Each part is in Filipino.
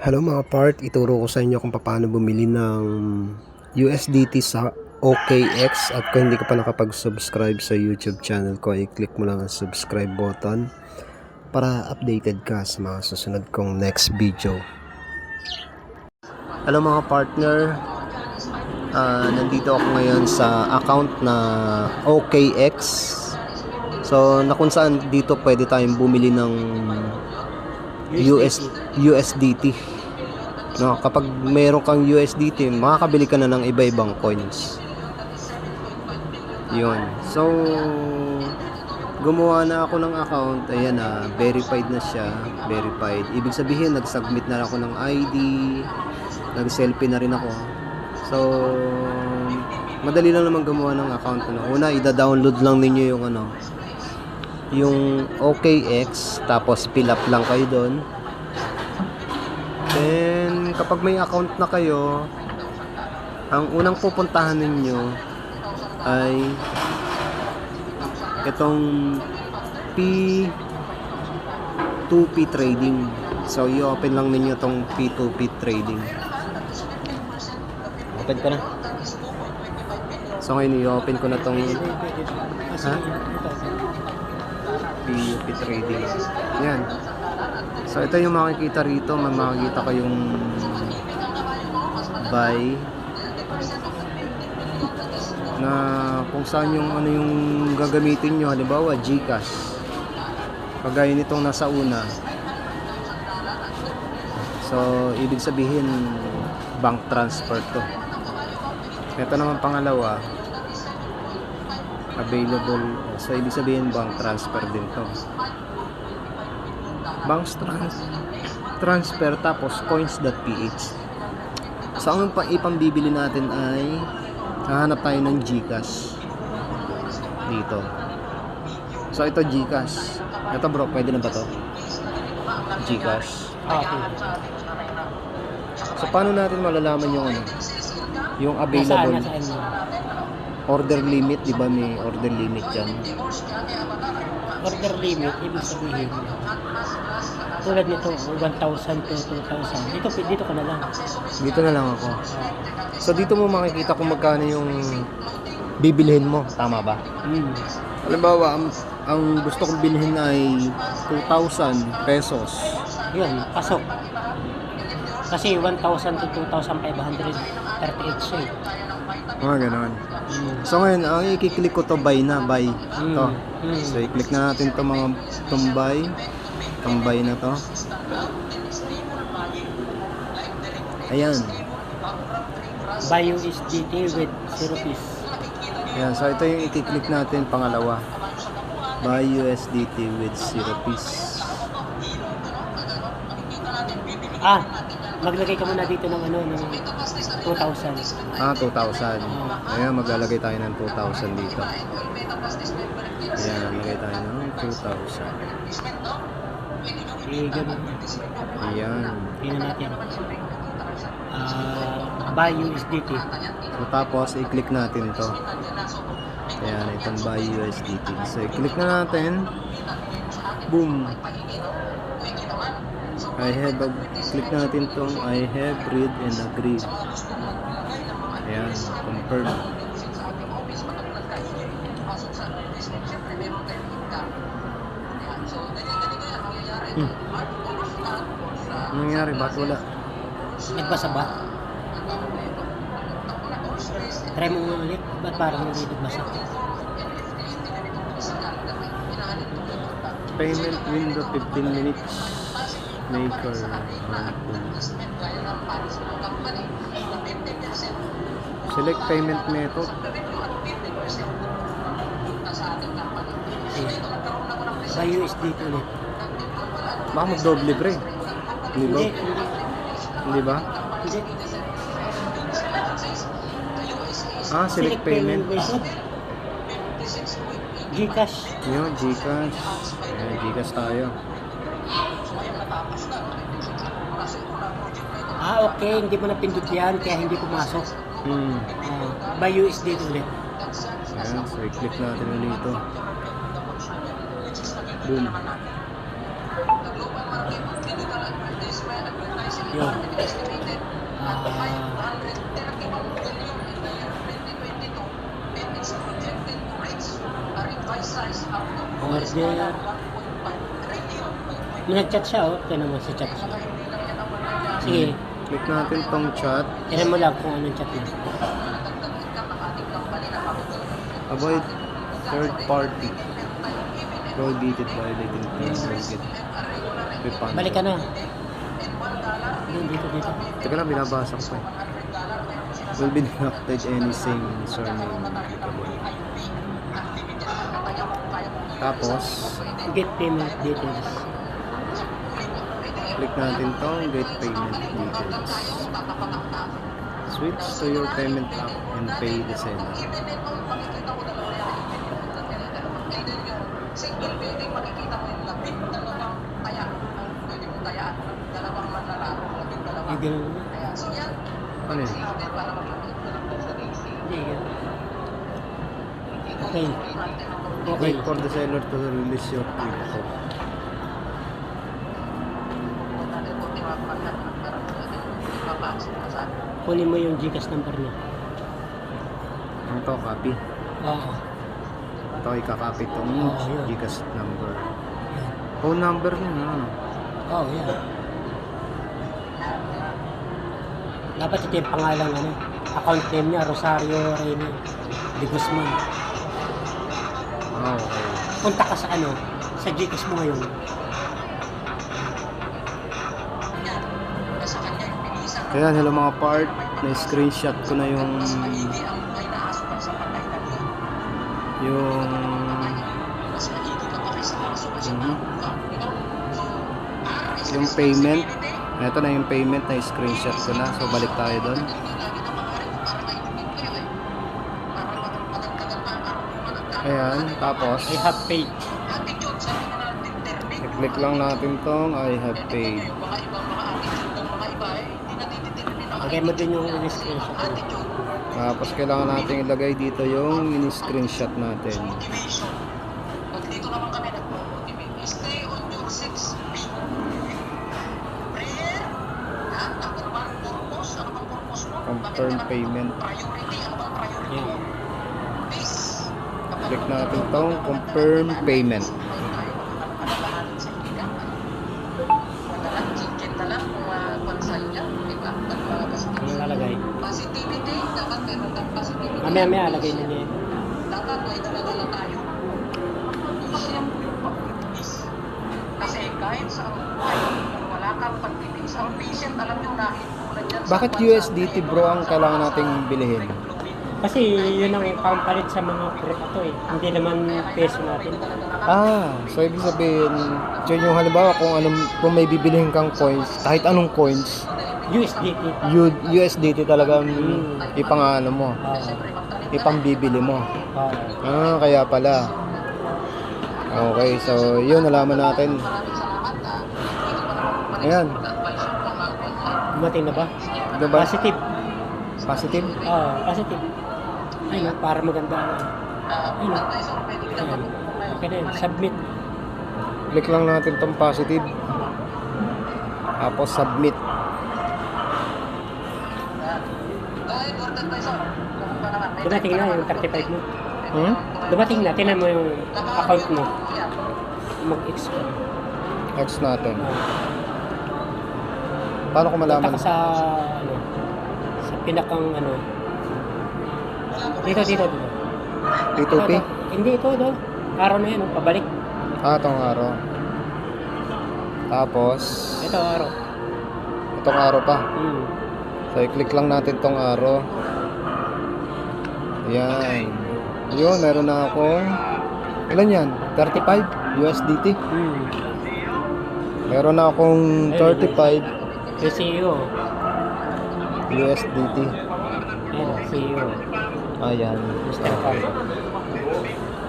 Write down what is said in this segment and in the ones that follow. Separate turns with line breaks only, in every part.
Hello mga part, ituro ko sa inyo kung paano bumili ng USDT sa OKX at kung hindi ka pa nakapag-subscribe sa YouTube channel ko, i-click mo lang ang subscribe button para updated ka sa mga susunod kong next video. Hello mga partner, Ah, nandito ako ngayon sa account na OKX. So, na kung saan dito pwede tayong bumili ng US, USDT. No, kapag meron kang USDT, makakabili ka na ng iba-ibang coins. 'Yun. So, gumawa na ako ng account. Ayan na, verified na siya. Verified. Ibig sabihin, nag-submit na ako ng ID. Nag-selfie na rin ako. So, madali lang naman gumawa ng account. Ano. Una, ida-download lang ninyo yung ano, yung OKX tapos fill up lang kayo doon then kapag may account na kayo ang unang pupuntahan ninyo ay itong P2P trading. So i-open lang ninyo itong P2P trading. Open ko na. So ngayon i-open ko na itong ha? PUP trading. Yan. So ito yung makikita rito, may makikita kayong buy na kung saan yung ano yung gagamitin nyo. Halimbawa Gcash. Kagaya nitong nasa una. So ibig sabihin bank transfer to. Ito naman pangalawa available. So ibig sabihin bank transfer din to. Bank trans transfer tapos coins.ph so ang pa ipambibili natin ay hahanap tayo ng Gcash dito. So ito Gcash. Ito bro pwede na ba to? Gcash.
Okay.
so paano natin malalaman yung ano yung
Nasaan,
available
nasaan yun?
Order limit di ba may order limit dyan
Order limit, ibig sabihin, tulad nito, 1,000 to 2,000. Dito, dito ka na lang.
dito na lang ako So dito mo makikita kung magkano yung bibilhin mo, tama ba?
Hmm.
Halimbawa, ang, ang gusto kong bilhin ay 2,000 pesos.
Yun, pasok. Kasi 1,000 to 2,538 siya eh.
Mga ganon.
Hmm.
So ngayon, ang i-click ko to buy na, buy.
Hmm.
To.
Hmm.
So i-click na natin to mga tong buy. Tong buy na to. Ayan.
Buy USDT with 0 rupees.
Ayan, so ito yung i-click natin pangalawa. Buy USDT with 0 piece.
Ah, maglagay ka muna dito ng ano, ng 2,000.
Ah, 2,000. Ayan, maglalagay tayo ng 2,000 dito. Ayan, lagay tayo ng 2,000.
Eh, ganun.
Ayan.
Tingnan natin. Ah, buy USDT.
So, tapos, i-click natin to. Ayan, itong buy USDT. So, i-click na natin. Boom. I have a, click natin tong I have read and agreed. Ayan, confirm. Hmm. Anong nangyari? Bakit wala?
Nagbasa ba? Try mo nga ulit. Ba't parang hindi nagbasa?
Payment window 15 minutes. Maker. Select payment method.
Eh, buy USDT ulit.
Baka magdoble pre. Hindi ba?
Hindi
ba? Ah, select payment.
method. Gcash.
Yun, Gcash. Ayan, Gcash tayo.
Ah, okay. Hindi mo napindot yan, kaya hindi pumasok.
Hmm.
Ah, buy USDT ulit.
Ayan, so i-click natin ulit ito. Boom.
Yun. Ah, order. Nag-chat siya, oh. Tignan mo si chat siya. Sige,
Click natin tong chat.
tignan mo lang kung anong chat niya.
Avoid third party. Prohibited violating terms will get refunded.
Balik ka na. Dito, dito, dito.
Teka lang, binabasa ko pa eh. Will be deducted any same surname applicable. Tapos,
Get payment details.
Click natin tong get payment details. Switch to your payment app and pay the seller.
Yung ganun mo.
Ano yun?
Hindi, ganun. Okay. Okay.
Wait for the seller to release your crypto.
Kunin mo yung Gcash number niya.
Ano to? Copy.
Oo.
Ito, ikakopy tong
Oo, yun.
Gcash number. Phone number mo na.
Oo, yan. Dapat ito yung pangalang ano, account name niya, Rosario Reyna de Guzman.
Ah, okay.
Punta ka sa ano, sa Gcash mo ngayon.
Kaya hello mga part, na-screenshot ko na yung yung Mhm. yung payment ito na yung payment na screenshot ko na so balik tayo doon ayan tapos
I have paid.
i-click lang natin tong I have paid
Lagay mo din yung screenshot mo.
tapos kailangan natin ilagay dito yung in-screenshot natin
Dito naman kami nag-motivate. Stay on your 6B. Prayer. Ha? Ano naman purpose? Ano bang purpose mo?
confirm payment
Priority. Ano bang priority mo? Peace.
Click natin tong confirm payment
Mamaya maya lagay na niya yun.
dapat may dala-dala tayo. Kasi kahit sa buhay, wala kang pagtitiis, ang patient, alam nyo, nakitulad yan sa
bakit USDT bro ang kailangan nating bilhin
Kasi yun ang pampalit sa mga crypto eh. Hindi naman peso natin.
Ah, so ibig sabihin, yun yung halimbawa kung anong, kung may bibilihin kang coins, kahit anong coins,
USDT.
U, USDT talaga ang
Hmm.
ipangano mo,
Oo.
ipangbibili mo.
Oo.
Ah, kaya pala. Okay, so yun, nalaman natin. Ayan,
Dumating na ba?
diba?
Positive.
Positive?
Oo, positive. Ayun, para maganda. Ayun. Ayun. Okay na yun. Submit.
Click lang natin tong positive. Tapos submit.
Dahil Lord Advisor, kung ba naman, may
Dumating na yung 35 mo.
Hmm?
Dumating na. Tinan mo yung account mo. Mag-expire.
X natin. Paano ko
Punta
malaman?
ka sa ano sa pinakang ano dito dito dito
P2P?
Ito, ito. hindi ito ito araw na yan oh, pabalik
Ah, itong araw. Tapos,
ito araw
itong araw pa.
hmm.
So, i-click lang natin tong araw. Ayan. Yun, meron na akong... Ilan yan? 35 USDT.
Hmm.
Meron na akong 35
yung CEO
USDT.
yan CEO
Ayan.
Carl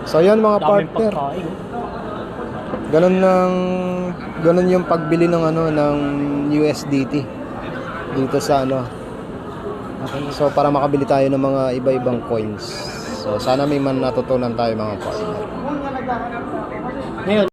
So, yun mga partner. Ganun lang... Ganun yung pagbili ng ano, ng USDT. Dito sa ano. So, para makabili tayo ng mga iba-ibang coins. So, sana may man natutunan tayo mga partner.
ngayon